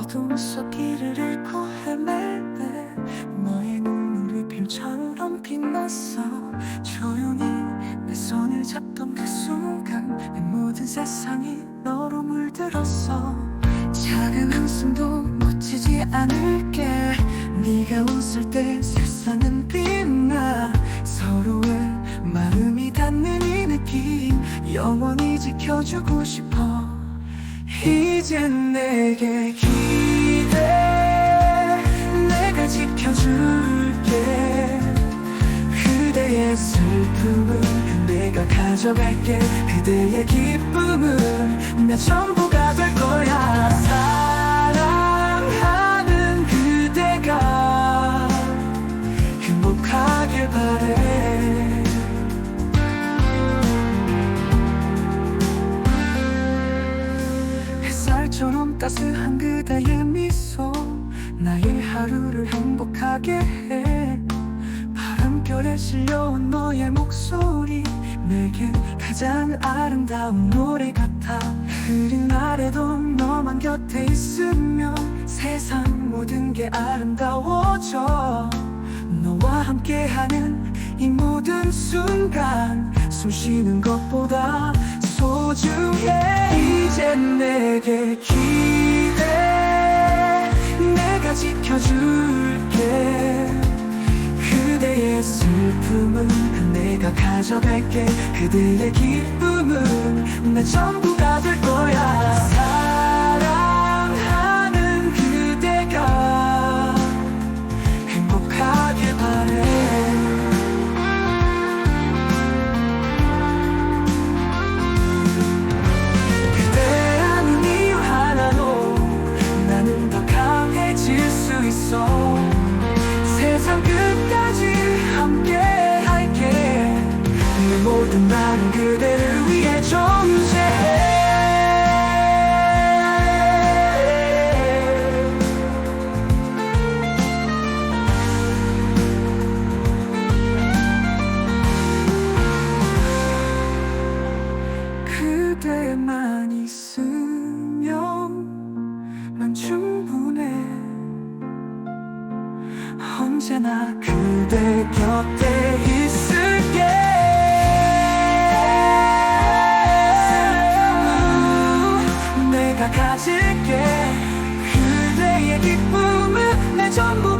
어둠 속 길을 잃고 헤매 너의 눈물이 별처럼 빛났어. 조용히 내 손을 잡던 그 순간 내 모든 세상이 너로 물들었어. 작은 한숨도 놓치지 않을게. 네가 웃을 때 세상은 빛나. 서로의 마음이 닿는 이 느낌 영원히 지켜주고 싶어 이젠 내게 기대 내가 지켜줄게. 그대의 슬픔은 내가 가져갈게. 그대의 기쁨은 내 전부 따스한 그대의 미소 나의 하루를 행복하게 해. 바람결에 실려온 너의 목소리 내겐 가장 아름다운 노래 같아. 흐린 날에도 너만 곁에 있으면 세상 모든 게 아름다워져. 너와 함께하는 이 모든 순간 숨 쉬는 것보다 소중해. 이젠 내게 기대 내가 지켜줄게. 그대의 슬픔은 내가 가져갈게. 그대의 기쁨은 내 전부가 될 거야 나는 그대를 위해 존재해 그대만 있으면 난 충분해. 언제나 그대 곁에 기쁨은 내 전부